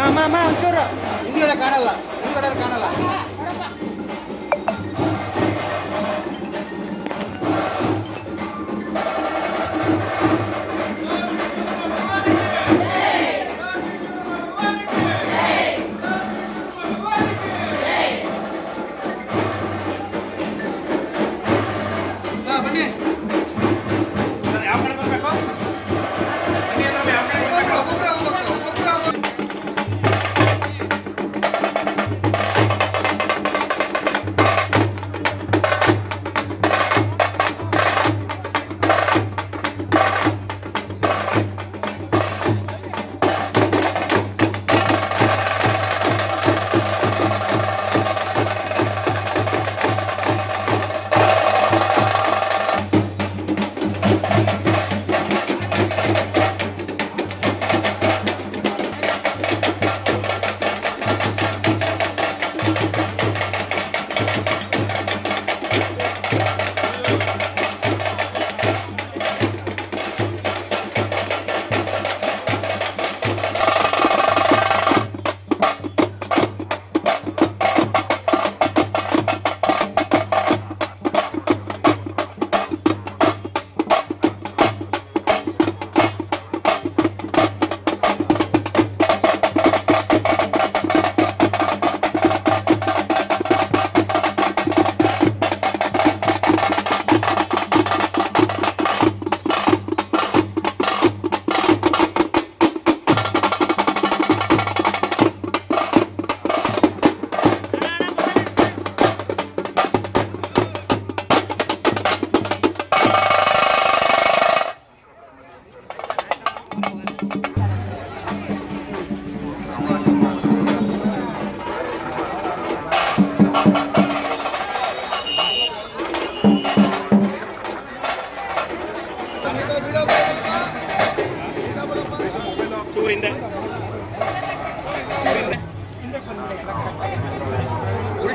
ಅಮ್ಮ ಅಮ್ಮ ಒಂಚೂರು ಹಿಂದ್ಗಡೆ ಕಾಣಲ್ಲ ಹಿಂದ್ಗಡೆ ಕಾಣಲ್ಲ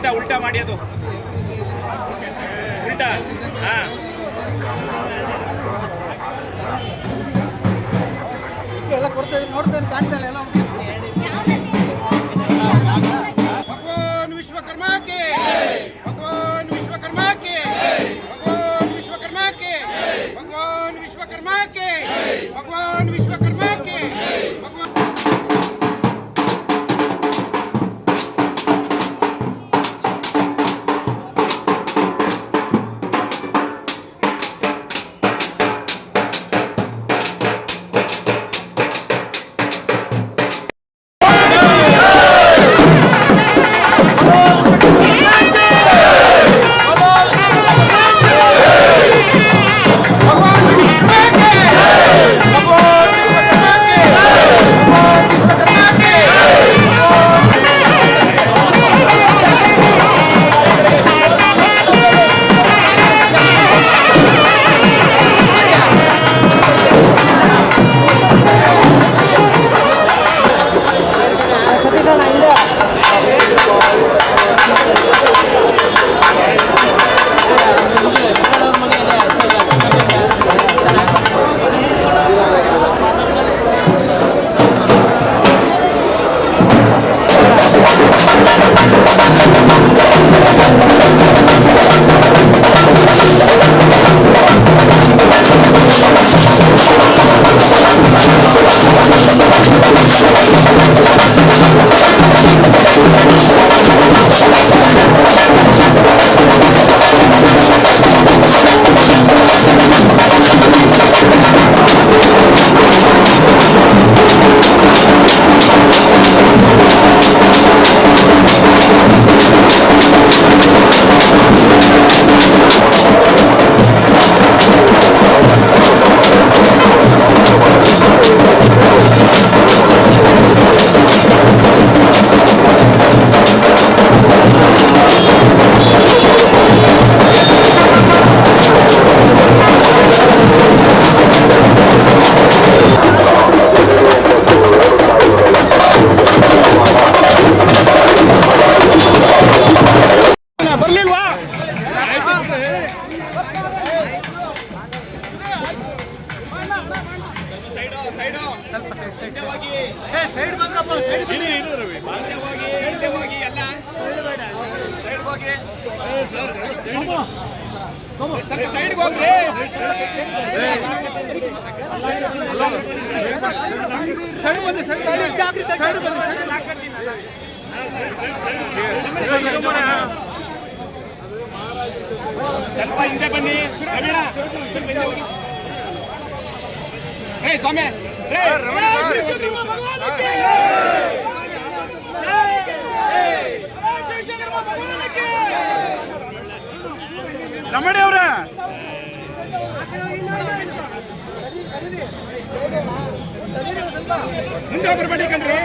ಉಲ್ಟಾ ಉಲ್ಟಾ ಮಾಡಿ ಅದು. ಉಲ್ಟಾ? ಹಾ. ಎಲ್ಲ ಕೊಡ್ತಾ ಇದ್ದೀನಿ ನೋಡ್ತಾ ಕಾಣ್ತಾ ಇಲ್ಲ ಎಲ್ಲ ಸೈಡ್ಗೆ ಹೋಗ್ರಿ ಸೈಡ್ ಹೋಗಿ ಸೈಡ್ ಜಾಗೃತಿ ಸೈಡ್ ಬಂದು ಸೈಡ್ ಹಾಕಿ ಸ್ವಲ್ಪ ಹಿಂದೆ ಬನ್ನಿ. ರವೀಣ ಸ್ವಲ್ಪ ಹಿಂದೆ ಹೋಗಿ. ಏ ಸ್ವಾಮಿ ರೇ, ರಮಣಿ ಅವ್ರ ಮುಂದೆ ಬರ್ಬೇಡಿ ಕಣ್ರಿ.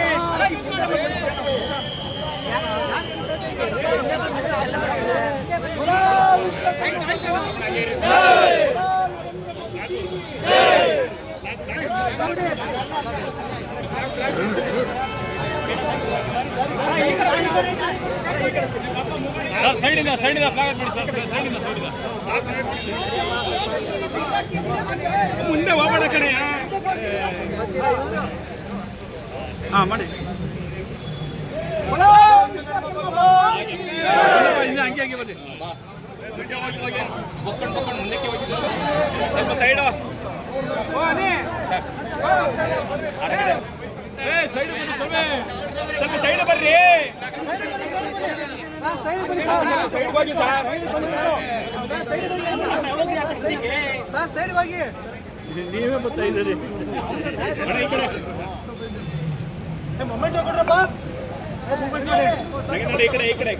ಸರ್ ಸೈಡಿಂದ ಸೈಡಿಂದ ಫ್ಲಾಗ್ ಬಿಡಿ ಸರ್ ಸೈಡಿಂದ ಸೈಡಿಂದ ಮುಂದೆ ಹೋಗೋಣ ಕಣೆ ಹಾ ಮಾಡಿ ಹಿಂದೆ ಹಂಗೆ ಹಂಗೆ ಬನ್ನಿ ಸ್ವಲ್ಪ ಸೈಡು ಸ್ವಲ್ಪ ಸೈಡ್ ಬರ್ರಿ ಸೈಡ್ ಹೋಗಿ ಸರ್ ಸೈಡ್ ಹೋಗಿ ನೀವೇ ಬರ್ತಾ ಇದ್ದೀರಿ ಈ ಮೊಮೆಂಟ್ ಈ ಕಡೆ ಈ ಕಡೆ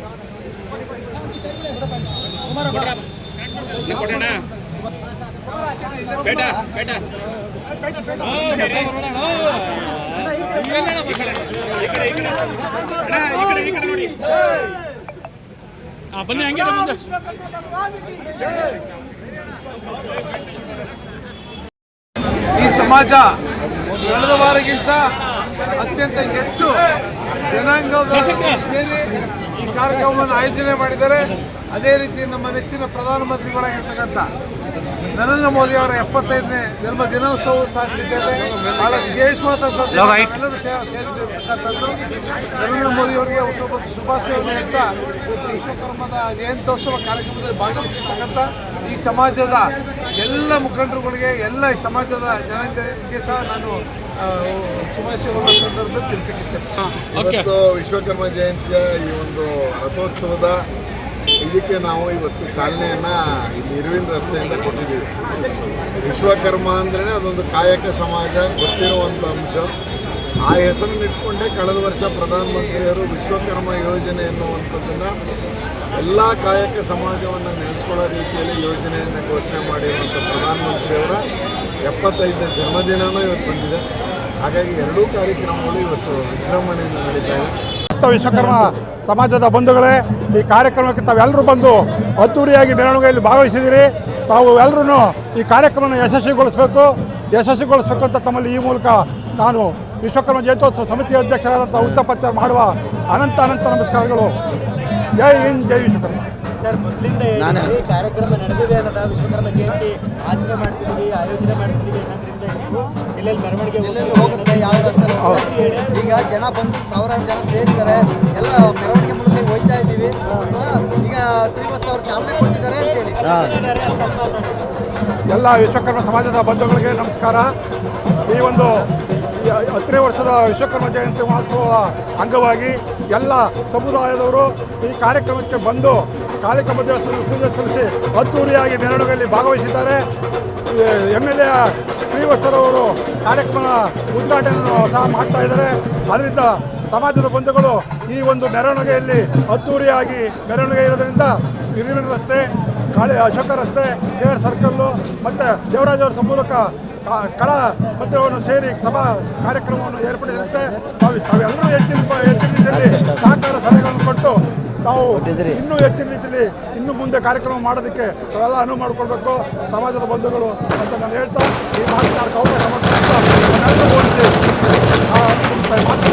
ಬನ್ನಿ ಹಂಗೆ ಈ ಸಮಾಜ ಕಳೆದ ವಾರಗಿಂತ ಅತ್ಯಂತ ಹೆಚ್ಚು ಜನಾಂಗದ ಸೇರಿ ಕಾರ್ಯಕ್ರಮವನ್ನು ಆಯೋಜನೆ ಮಾಡಿದ್ದಾರೆ. ಅದೇ ರೀತಿ ನಮ್ಮ ನೆಚ್ಚಿನ ಪ್ರಧಾನಮಂತ್ರಿಗಳಾಗಿರ್ತಕ್ಕಂಥ ನರೇಂದ್ರ ಮೋದಿ ಅವರ ಎಪ್ಪತ್ತೈದನೇ ಜನ್ಮ ದಿನೋತ್ಸವ ಸಾಧಿಸಿದ್ದೇವೆ ಬಹಳ ವಿಶೇಷವಾದಂಥದ್ದು ಎಲ್ಲರೂ ಸೇ- ಸೇರಿದಿರ್ತಕ್ಕಂಥದ್ದು ನರೇಂದ್ರ ಮೋದಿ ಅವರಿಗೆ ಹುಟ್ಟುಹಬ್ಬದ ಶುಭಾಶಯವನ್ನು ಹೇಳ್ತಾ ವಿಶ್ವಕರ್ಮದ ಜಯಂತ್ಯೋತ್ಸವ ಕಾರ್ಯಕ್ರಮದಲ್ಲಿ ಭಾಗವಹಿಸಿರ್ತಕ್ಕಂಥ ಈ ಸಮಾಜದ ಎಲ್ಲ ಮುಖಂಡರುಗಳಿಗೆ ಎಲ್ಲ ಈ ಸಮಾಜದ ಜನಾಂಗಕ್ಕೆ ಸಹ ನಾನು ಶುಭಾಶಯವನ್ನು ಶುಭಾಶಯಗಳ ಸಂದರ್ಭದಲ್ಲಿ ತಿಳಿಸಕ್ಕೆ ಇಷ್ಟಪಡ್ತೀನಿ. ಇವತ್ತು ವಿಶ್ವಕರ್ಮ ಜಯಂತಿಯ ಈ ಒಂದು ರಥೋತ್ಸವದ ಇದಕ್ಕೆ ನಾವು ಇವತ್ತು ಚಾಲನೆಯನ್ನು ಇಲ್ಲಿ ಇರುವಿನ ರಸ್ತೆಯಿಂದ ಕೊಟ್ಟಿದ್ದೀವಿ. ವಿಶ್ವಕರ್ಮ ಅಂದ್ರೆ ಅದೊಂದು ಕಾಯಕ ಸಮಾಜ, ಗೊತ್ತಿರುವಂಥ ಅಂಶ. ಆ ಹೆಸರನ್ನು ಇಟ್ಕೊಂಡೇ ಕಳೆದ ವರ್ಷ ಪ್ರಧಾನಮಂತ್ರಿಯವರು ವಿಶ್ವಕರ್ಮ ಯೋಜನೆ ಎನ್ನುವಂಥದ್ದನ್ನು ಎಲ್ಲ ಕಾಯಕ ಸಮಾಜವನ್ನು ನೆಲೆಸ್ಕೊಳ್ಳೋ ರೀತಿಯಲ್ಲಿ ಯೋಜನೆಯನ್ನು ಘೋಷಣೆ ಮಾಡಿರುವಂಥ ಪ್ರಧಾನಮಂತ್ರಿಯವರ ಎಪ್ಪತ್ತೈದನೇ ಜನ್ಮದಿನವೂ ಇವತ್ತು ಬಂದಿದೆ. ಹಾಗಾಗಿ ಎರಡೂ ಕಾರ್ಯಕ್ರಮಗಳು ಇವತ್ತು ವಿಜೃಂಭಣೆಯಿಂದ ನಡೀತಾ ಇದೆ. ಸಮಸ್ತ ವಿಶ್ವಕರ್ಮ ಸಮಾಜದ ಬಂಧುಗಳೇ ಈ ಕಾರ್ಯಕ್ರಮಕ್ಕೆ ತಾವೆಲ್ಲರೂ ಬಂದು ಅದ್ದೂರಿಯಾಗಿ ಮೆರವಣಿಗೆಯಲ್ಲಿ ಭಾಗವಹಿಸಿದ್ದೀರಿ ತಾವು ಎಲ್ಲರೂ ಈ ಕಾರ್ಯಕ್ರಮವನ್ನು ಯಶಸ್ವಿಗೊಳಿಸಬೇಕು ಯಶಸ್ವಿಗೊಳಿಸಬೇಕು ಅಂತ ತಮ್ಮಲ್ಲಿ ಈ ಮೂಲಕ ನಾನು ವಿಶ್ವಕರ್ಮ ಜಯಂತ್ಯೋತ್ಸವ ಸಮಿತಿ ಅಧ್ಯಕ್ಷರಾದಂಥ ಉತ್ತಪಚಾರ ಮಾಡುವ ಅನಂತ ಅನಂತ ನಮಸ್ಕಾರಗಳು. ಜೈ ಹಿಂದ್ ಜೈ ವಿಶ್ವಕರ್ಮ. ಸರ್ ಮೊದಲಿಂದ ಕಾರ್ಯಕ್ರಮ ನಡೆದಿದೆ ಅನ್ನೋದ? ವಿಶ್ವಕರ್ಮ ಜಯಂತಿ ಆಚರಣೆ ಮಾಡ್ತಿದ್ದೀವಿ ಆಯೋಜನೆ ಮಾಡ್ತಿದ್ದೀವಿ ಅನ್ನೋದ್ರಿಂದ ಎಲ್ಲೆಲ್ಲಿ ಮೆರವಣಿಗೆ ಹೋಗುತ್ತೆ ಯಾವ ಈಗ ಜನ ಬಂದು ಸಾವಿರಾರು ಜನ ಸೇರಿದ್ದಾರೆ ಎಲ್ಲ ಮೆರವಣಿಗೆ ಮೂಲಕ ಹೋಗ್ತಾ ಇದ್ದೀವಿ. ಈಗ ಶ್ರೀನಿವಾಸ್ ಅವರು ಚಾಲನೆ ಕೊಟ್ಟಿದ್ದಾರೆ ಅಂತೇಳಿ ಎಲ್ಲ ವಿಶ್ವಕರ್ಮ ಸಮಾಜದ ಬಂಧುಗಳಿಗೆ ನಮಸ್ಕಾರ. ಈ ಒಂದು ಹತ್ತನೇ ವರ್ಷದ ವಿಶ್ವಕರ್ಮ ಜಯಂತಿ ಮಹೋತ್ಸವ ಅಂಗವಾಗಿ ಎಲ್ಲ ಸಮುದಾಯದವರು ಈ ಕಾರ್ಯಕ್ರಮಕ್ಕೆ ಬಂದು ಕಾರ್ಯಕ್ರಮ ದೇವಸ್ಥಾನದ ಪೂಜೆ ಸಲ್ಲಿಸಿ ಅದ್ದೂರಿಯಾಗಿ ಮೆರವಣಿಗೆಯಲ್ಲಿ ಭಾಗವಹಿಸಿದ್ದಾರೆ. ಎಂ ಎಲ್ ಎ ಶ್ರೀವತ್ಸರವರು ಕಾರ್ಯಕ್ರಮ ಉದ್ಘಾಟನೆಯನ್ನು ಸಹ ಮಾಡ್ತಾ ಇದ್ದಾರೆ. ಅದರಿಂದ ಸಮಾಜದ ಬಂಧುಗಳು ಈ ಒಂದು ಮೆರವಣಿಗೆಯಲ್ಲಿ ಅದ್ದೂರಿಯಾಗಿ ಮೆರವಣಿಗೆ ಇರೋದರಿಂದ ಹಿರಿಯೂರಿನ ರಸ್ತೆ, ಕಾಳಿ ಅಶೋಕ ರಸ್ತೆ, ಕೆ ಆರ್ ಸರ್ಕಲ್ಲು ಮತ್ತು ದೇವರಾಜ್ ಅವರ ಮೂಲಕ ಕಲಾ ಮಧ್ಯವನ್ನು ಸೇರಿ ಸಭಾ ಕಾರ್ಯಕ್ರಮವನ್ನು ಏರ್ಪಡಿಸಿದಂತೆ ಅವೆಲ್ಲರೂ ಹೆಚ್ಚಿನ ಹೆಚ್ಚಿನ ಸಹಕಾರ ಸಲಹೆಗಳನ್ನು ಕೊಟ್ಟು ತಾವು ಇನ್ನೂ ಹೆಚ್ಚಿನ ರೀತಿಯಲ್ಲಿ ಇನ್ನು ಮುಂದೆ ಕಾರ್ಯಕ್ರಮ ಮಾಡೋದಕ್ಕೆ ಅವೆಲ್ಲ ಅನುವು ಮಾಡಿಕೊಡ್ಬೇಕು ಸಮಾಜದ ಬಂಧುಗಳು ಅಂತ ನಾನು ಹೇಳ್ತಾ ಈ ಮಾತನಾಡಕ್ಕೆ ಅವಕಾಶ ಮಾಡ್ತಾ